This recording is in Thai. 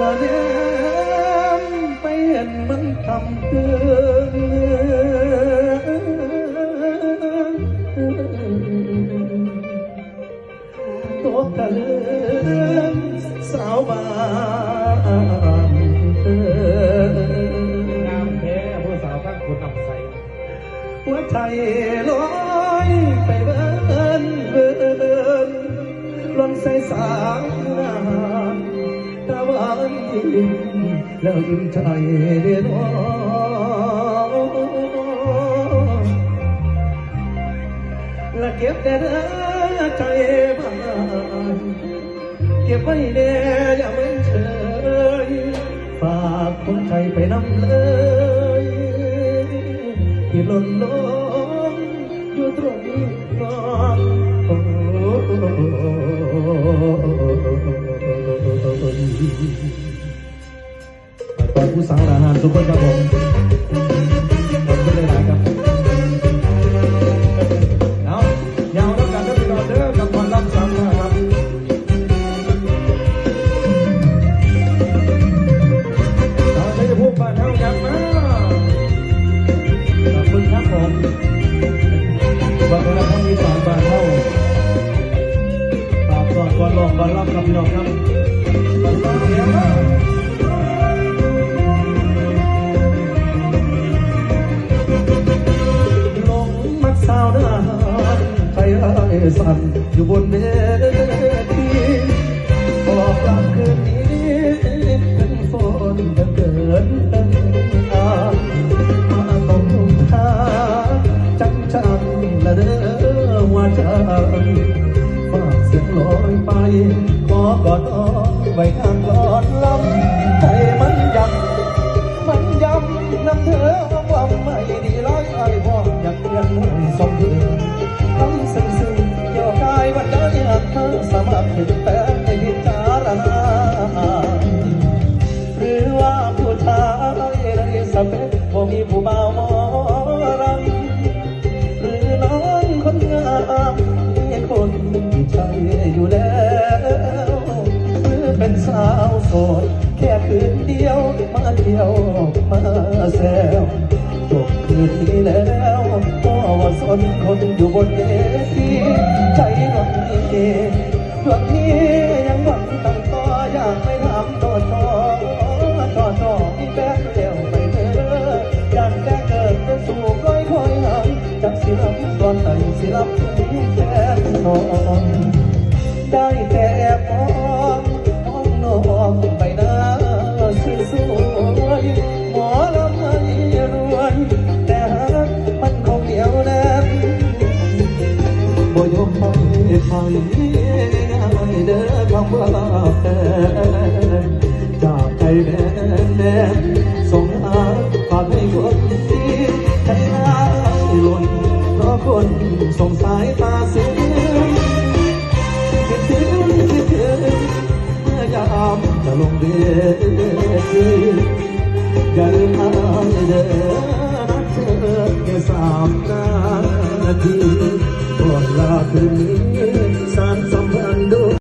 ละเนีมไปเห็นมันทำเกินตัวตะลึงสาวบ้านเธองามแท้ผู้สาวทั้งคุณนำใสหัวใจลอยไปเบินเบินล้นใสสาง ตะวันแล้วยิ้มใจเดียนและเก็บแต่ใจบ้านเก็บไว้เด้อย่าเพิ่เฉยฝากคนใจไปนำเลยที่หล่นลงอยู่ตรงน้องโอ้ ขอบคุณผู้สาวราหารทุกคนครับผมขอบคุณหลายครับเอายาวแล้วกันนะพี่น้อเด้อกับคนรับสามครับตาชัยภูมิบ้านเฮายังมาขอบคุณครับผมวัฒนธรรมอีสานบ้านเฮาฝากสอนก่อนลองก่อนรับกับพี่น้องครับ สันอยู่บนเวทีบอกลาคืนนี้เป็นฝนเป็นเกินเป็นอามาต้องหาจังจังละเด้อว่าจังฝากเสียงลอยไป ขอกอดอ้อไว้ข้างกอดลำให้มันยังมันยำน้ำเธอว่าไม่ดี บ่มีผู้บ่าวหมอรำหรือน้องคนงามมีคนใช่อยู่แล้วหรือเป็นสาวโสด แค่คืนเดียวมาเที่ยวมาแซวจบคืนนี้แล้วก็ว่าสนคนอยู่บนเวทีใจดวงนี้ ดวงนี้ยังหวังตั้งต่ออยากไปถามต่อต่อต่อต่อมีแป๊บเดียวไปเถอะอยากแก้เกิดจะสู่ก้อยคอยหายจากสิลับตอนไหนสิลับที่แก้นอนได้แต่แอบมองมองนองใบหน้าสวยหมอลำไม่รวยแต่หากมันคงเหนียวแน่นบ่ยกให้ใคร เด้อคำว่าแฟนจากใจแน่แน่ส่งหาฝากให้คนที่ใจร้ายหล่นเพราะคนส่งสายตาเสียคิดถึงคิดถึงเมื่อยามจะลงเวทีอย่าลืมมาเดินนัดเจอแค่สามนาทีก่อนลาคืนนี้